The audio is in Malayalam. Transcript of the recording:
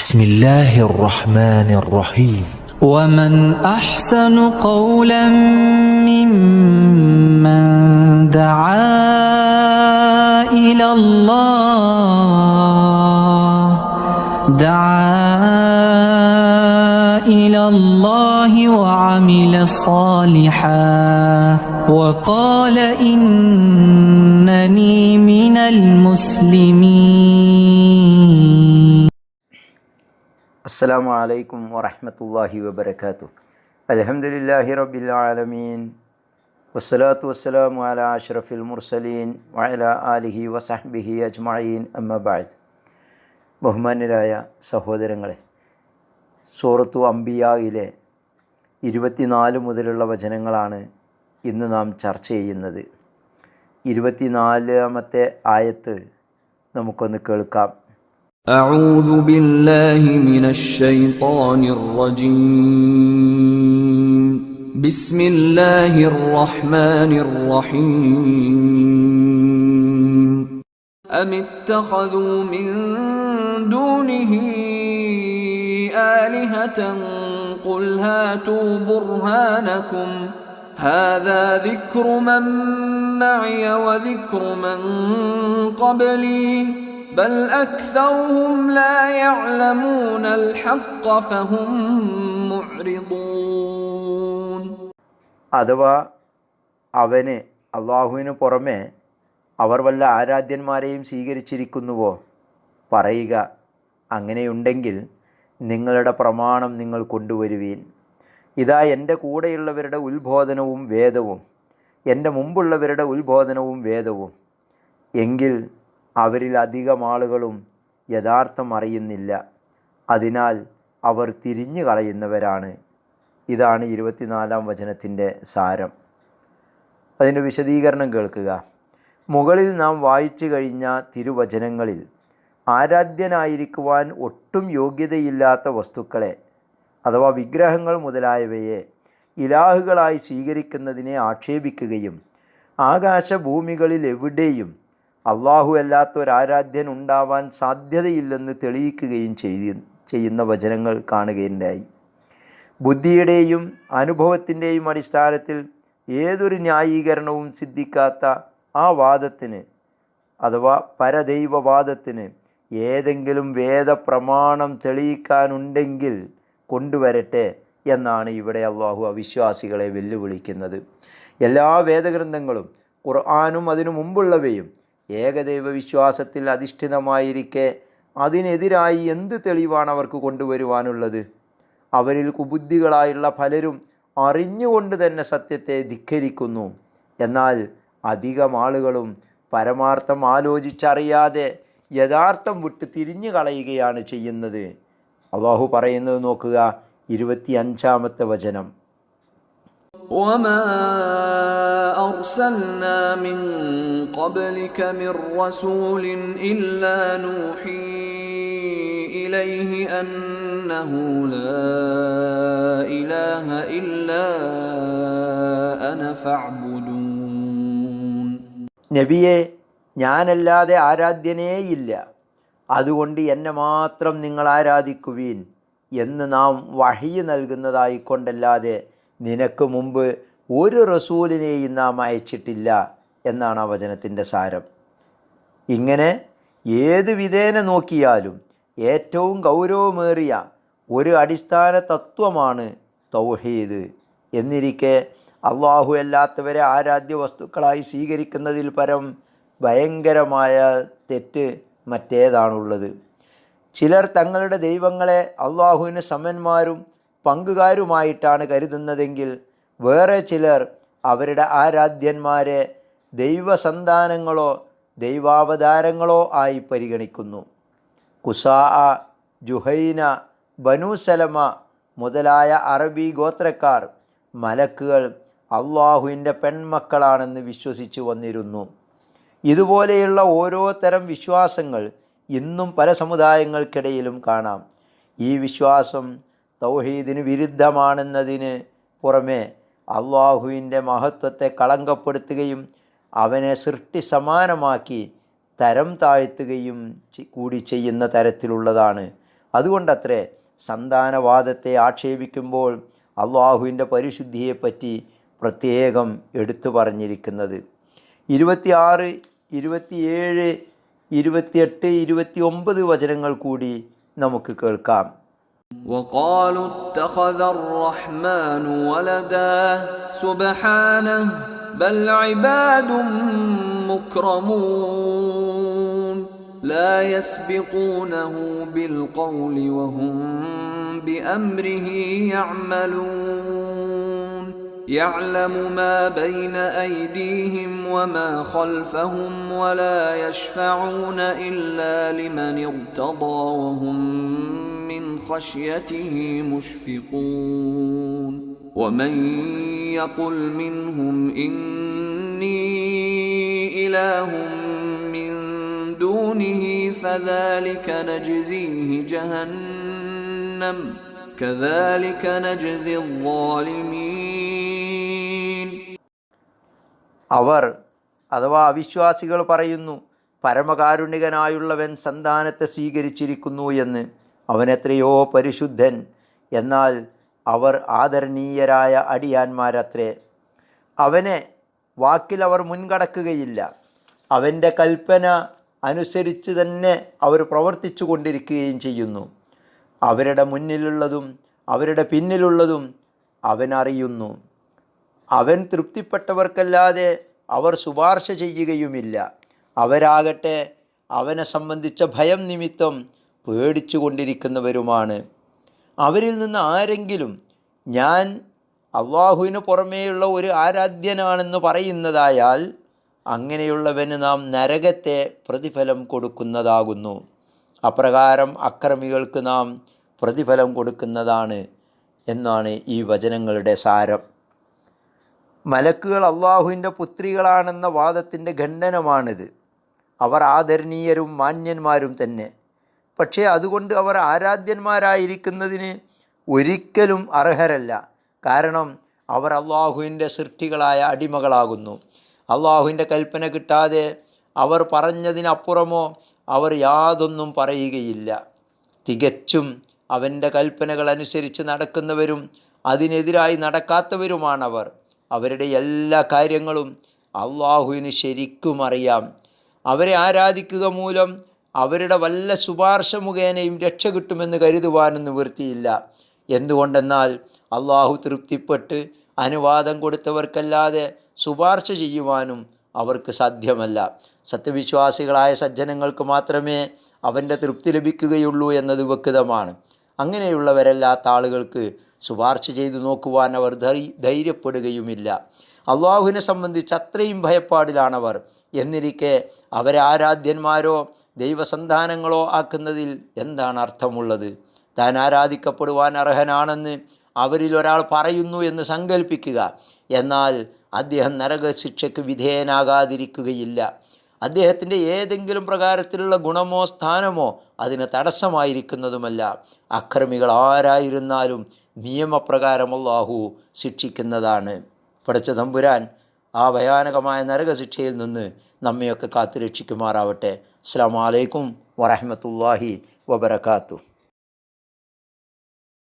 بسم الله الرحمن الرحيم. ومن أحسن قولا ممن دعا إلى الله دعا إلى الله وعمل صالحا وقال إنني من المسلمين. അസ്സലാമു അലൈക്കും വറഹ്മത്തുള്ളാഹി വബർക്കാത്തു അൽഹംദുലില്ലാഹി റബ്ബിൽ ആലമീൻ. വസ്സലാത്തു വസ്സലാമു അലാ അഷ്റഫിൽ മുർസലീൻ വഅല ആലിഹി വസഹ്ബിഹി അജ്മഈൻ അമ്മ ബഅദ്. ബഹുമാന്യരായ സഹോദരങ്ങളെ സൂറത്തു അംബിയായിലെ ഇരുപത്തിനാല് മുതലുള്ള വചനങ്ങളാണ് ഇന്ന് നാം ചർച്ച ചെയ്യുന്നത്. ഇരുപത്തിനാലാമത്തെ ആയത്ത് നമുക്കൊന്ന് കേൾക്കാം. أعوذ بالله من الشيطان الرجيم. بسم الله الرحمن الرحيم. أم اتخذوا من دونه آلهة؟ قل هاتوا برهانكم. هذا ذكر من معي وذكر من قبلي. بل أكثرهم لا يعلمون الحق فهم معرضون അഥവാ അവന് അള്ളാഹുവിന് പുറമെ അവർ വല്ല ആരാധ്യന്മാരെയും സ്വീകരിച്ചിരിക്കുന്നുവോ പറയുക അങ്ങനെയുണ്ടെങ്കിൽ നിങ്ങളുടെ പ്രമാണം നിങ്ങൾ കൊണ്ടുവരുവീൻ ഇതാ എൻ്റെ കൂടെയുള്ളവരുടെ ഉത്ബോധനവും വേദവും എൻ്റെ മുമ്പുള്ളവരുടെ ഉത്ബോധനവും വേദവും എങ്കിൽ അവരിൽ അധികം ആളുകളും യഥാർത്ഥം അറിയുന്നില്ല. അതിനാൽ അവർ തിരിഞ്ഞു കളയുന്നവരാണ്. ഇതാണ് ഇരുപത്തിനാലാം വചനത്തിന്റെ സാരം. അതിന്റെ വിശദീകരണം കേൾക്കുക. മുകളിൽ നാം വായിച്ചു കഴിഞ്ഞ തിരുവചനങ്ങളിൽ ആരാധ്യനായിരിക്കുവാൻ ഒട്ടും യോഗ്യതയില്ലാത്ത വസ്തുക്കളെ അഥവാ വിഗ്രഹങ്ങൾ മുതലായവയെ ഇലാഹുകളായി സ്വീകരിക്കുന്നതിനെ ആക്ഷേപിക്കുകയും ആകാശഭൂമികളിൽ എവിടെയും അള്ളാഹു അല്ലാത്ത ഒരാരാധ്യൻ ഉണ്ടാവാൻ സാധ്യതയില്ലെന്ന് തെളിയിക്കുകയും ചെയ്യ ചെയ്യുന്ന വചനങ്ങൾ കാണുകയുണ്ടായി. ബുദ്ധിയുടെയും അനുഭവത്തിന്റെയും അടിസ്ഥാനത്തിൽ ഏതൊരു ന്യായീകരണവും സിദ്ധിക്കാത്ത ആ വാദത്തിന് അഥവാ പരദൈവവാദത്തിന് ഏതെങ്കിലും വേദപ്രമാണം തെളിയിക്കാനുണ്ടെങ്കിൽ കൊണ്ടുവരട്ടെ എന്നാണ് ഇവിടെ അള്ളാഹു അവിശ്വാസികളെ വെല്ലുവിളിക്കുന്നത്. എല്ലാ വേദഗ്രന്ഥങ്ങളും ഖുർആാനും അതിനു മുമ്പുള്ളവയും ഏകദൈവ വിശ്വാസത്തിൽ അധിഷ്ഠിതമായിരിക്കെ അതിനെതിരായി എന്ത് തെളിവാണ് അവർക്ക് കൊണ്ടുവരുവാനുള്ളത്? അവരിൽ കുബുദ്ധികളായുള്ള പലരും അറിഞ്ഞുകൊണ്ട് തന്നെ സത്യത്തെ ധിക്കരിക്കുന്നു. എന്നാൽ അധികം ആളുകളും പരമാർത്ഥം ആലോചിച്ചറിയാതെ യഥാർത്ഥം വിട്ട് തിരിഞ്ഞു കളയുകയാണ് ചെയ്യുന്നത്. അള്ളാഹു പറയുന്നത് നോക്കുക ഇരുപത്തി അഞ്ചാമത്തെ വചനം. وما أرسلنا من قبلك من رسول إلا نوحي إليه أنه لا إله إلا أنا فاعبدون നബിയെ ഞാനല്ലാതെ ആരാധ്യനേയില്ല അതുകൊണ്ട് എന്നെ മാത്രം നിങ്ങൾ ആരാധിക്കുവീൻ എന്ന് നാം വഹി നൽകുന്നതായിക്കൊണ്ടല്ലാതെ നിനക്ക് മുമ്പ് ഒരു റസൂലിനെയും നാം അയച്ചിട്ടില്ല എന്നാണ് ആ വചനത്തിന്റെ സാരം. ഇങ്ങനെ ഏത് വിധേന നോക്കിയാലും ഏറ്റവും ഗൗരവമേറിയ ഒരു അടിസ്ഥാന തത്വമാണ് തൗഹീദ്. എന്നിരിക്കെ അള്ളാഹു അല്ലാത്തവരെ ആരാധ്യ വസ്തുക്കളായി സ്വീകരിക്കുന്നതിൽ പരം ഭയങ്കരമായ തെറ്റ് മറ്റേതാണുള്ളത്. ചിലർ തങ്ങളുടെ ദൈവങ്ങളെ അള്ളാഹുവിന് സമന്മാരും പങ്കുകാരുമായിട്ടാണ് കരുതുന്നതെങ്കിൽ വേറെ ചിലർ അവരുടെ ആരാധ്യന്മാരെ ദൈവസന്താനങ്ങളോ ദൈവാവതാരങ്ങളോ ആയി പരിഗണിക്കുന്നു. കുസാ ജുഹൈന ബനുസലമ മുതലായ അറബി ഗോത്രക്കാർ മലക്കുകൾ അള്ളാഹുവിന്റെ പെൺമക്കളാണെന്ന് വിശ്വസിച്ചു വന്നിരുന്നു. ഇതുപോലെയുള്ള ഓരോ തരം വിശ്വാസങ്ങൾ ഇന്നും പല സമുദായങ്ങൾക്കിടയിലും കാണാം. ഈ വിശ്വാസം തൗഹീദിന് വിരുദ്ധമാണെന്നതിന് പുറമേ അള്ളാഹുവിന്റെ മഹത്വത്തെ കളങ്കപ്പെടുത്തുകയും അവനെ സൃഷ്ടി സമാനമാക്കി തരം താഴ്ത്തുകയും കൂടി ചെയ്യുന്ന തരത്തിലുള്ളതാണ്. അതുകൊണ്ടത്രേ സന്താനവാദത്തെ ആക്ഷേപിക്കുമ്പോൾ അള്ളാഹുവിന്റെ പരിശുദ്ധിയെപ്പറ്റി പ്രത്യേകം എടുത്തു പറഞ്ഞിരിക്കുന്നത്. ഇരുപത്തിയാറ് ഇരുപത്തിയേഴ് ഇരുപത്തിയെട്ട് ഇരുപത്തി ഒമ്പത് വചനങ്ങൾ കൂടി നമുക്ക് കേൾക്കാം. وقالوا اتخذ الرحمن ولدا سبحانه بل عباد مكرمون لا يسبقونه بالقول وهم بأمره يعملون يعلم ما بين أيديهم وما خلفهم ولا يشفعون إلا لمن ارتضى وهم من خشيته مشفقون ومن يقل منهم اني اله من دونه فذلك نجزيه جهنم كذلك نجزي الظالمين അവർ അഥവാ അവിശ്വാസികൾ പറയുന്നു പരമകാരുണികനായുള്ളവൻ സന്താനത്തെ സ്വീകരിച്ചിരിക്കുന്നു എന്ന് അവനെത്രയോ പരിശുദ്ധൻ. എന്നാൽ അവർ ആദരണീയരായ അടിയാന്മാരത്രേ അവനെ വാക്കിൽ അവർ മുൻകടക്കുകയില്ല. അവന്റെ കൽപ്പന അനുസരിച്ച് തന്നെ അവർ പ്രവർത്തിച്ചു കൊണ്ടിരിക്കുകയും ചെയ്യുന്നു. അവരുടെ മുന്നിലുള്ളതും അവരുടെ പിന്നിലുള്ളതും അവനറിയുന്നു അവൻ തൃപ്തിപ്പെട്ടവർക്കല്ലാതെ അവർ ശുപാർശ ചെയ്യുകയുമില്ല. അവരാകട്ടെ അവനെ സംബന്ധിച്ച ഭയം നിമിത്തം പേടിച്ചു കൊണ്ടിരിക്കുന്നവരുമാണ് അവരിൽ നിന്ന് ആരെങ്കിലും ഞാൻ അള്ളാഹുവിന് പുറമേയുള്ള ഒരു ആരാധ്യനാണെന്ന് പറയുന്നതായാൽ അങ്ങനെയുള്ളവന് നാം നരകത്തെ പ്രതിഫലം കൊടുക്കുന്നതാകുന്നു. അപ്രകാരം അക്രമികൾക്ക് നാം പ്രതിഫലം കൊടുക്കുന്നതാണ് എന്നാണ് ഈ വചനങ്ങളുടെ സാരം. മലക്കുകൾ അള്ളാഹുവിന്റെ പുത്രികളാണെന്ന വാദത്തിന്റെ ഖണ്ഡനമാണിത്. അവർ ആദരണീയരും മാന്യന്മാരും തന്നെ. പക്ഷേ അതുകൊണ്ട് അവർ ആരാധ്യന്മാരായിരിക്കുന്നതിന് ഒരിക്കലും അർഹരല്ല. കാരണം അവർ അള്ളാഹുവിന്റെ സൃഷ്ടികളായ അടിമകളാകുന്നു. അള്ളാഹുവിന്റെ കൽപ്പന കിട്ടാതെ അവർ പറഞ്ഞതിനപ്പുറമോ അവർ യാതൊന്നും പറയുകയില്ല. തികച്ചും അവന്റെ കൽപ്പനകൾ അനുസരിച്ച് നടക്കുന്നവരും അതിനെതിരായി നടക്കാത്തവരുമാണവർ. അവരുടെ എല്ലാ കാര്യങ്ങളും അള്ളാഹുവിന് ശരിക്കും അറിയാം. അവരെ ആരാധിക്കുക മൂലം അവരുടെ വല്ല ശുപാർശ മുഖേനയും രക്ഷ കിട്ടുമെന്ന് കരുതുവാനും നിവൃത്തിയില്ല. എന്തുകൊണ്ടെന്നാൽ അള്ളാഹു തൃപ്തിപ്പെട്ട് അനുവാദം കൊടുത്തവർക്കല്ലാതെ ശുപാർശ ചെയ്യുവാനും അവർക്ക് സാധ്യമല്ല. സത്യവിശ്വാസികളായ സജ്ജനങ്ങൾക്ക് മാത്രമേ അവന്റെ തൃപ്തി ലഭിക്കുകയുള്ളൂ എന്നത് വ്യക്തമാണ്. അങ്ങനെയുള്ളവരല്ലാത്ത ആളുകൾക്ക് ശുപാർശ ചെയ്തു നോക്കുവാൻ അവർ ധൈര്യപ്പെടുകയുമില്ല. അള്ളാഹുവിനെ സംബന്ധിച്ച് അത്രയും ഭയപ്പാടിലാണവർ. എന്നിരിക്കെ അവരെ ആരാധ്യന്മാരോ ദൈവസന്താനങ്ങളോ ആക്കുന്നതിൽ എന്താണ് അർത്ഥമുള്ളത്? താൻ ആരാധിക്കപ്പെടുവാൻ അർഹനാണെന്ന് അവരിൽ ഒരാൾ പറയുന്നു എന്ന് സങ്കല്പിക്കുക എന്നാൽ അദ്ദേഹം നരകശിക്ഷയ്ക്ക് വിധേയനാകാതിരിക്കുകയില്ല. അദ്ദേഹത്തിന്റെ ഏതെങ്കിലും പ്രകാരത്തിലുള്ള ഗുണമോ സ്ഥാനമോ അതിന് തടസ്സമായിരിക്കുന്നതുമല്ല. അക്രമികൾ ആരായിരുന്നാലും നിയമപ്രകാരം അള്ളാഹു ശിക്ഷിക്കുന്നതാണ്. പഠിച്ച തമ്പുരാൻ ആ ഭയാനകമായ നരകശിക്ഷയിൽ നിന്ന് നമ്മയൊക്കെ കാത്തുരക്ഷിക്കുമാറാവട്ടെ. അസ്സാം വലൈക്കും വറഹമത്തല്ലാഹി വബർക്കാത്തു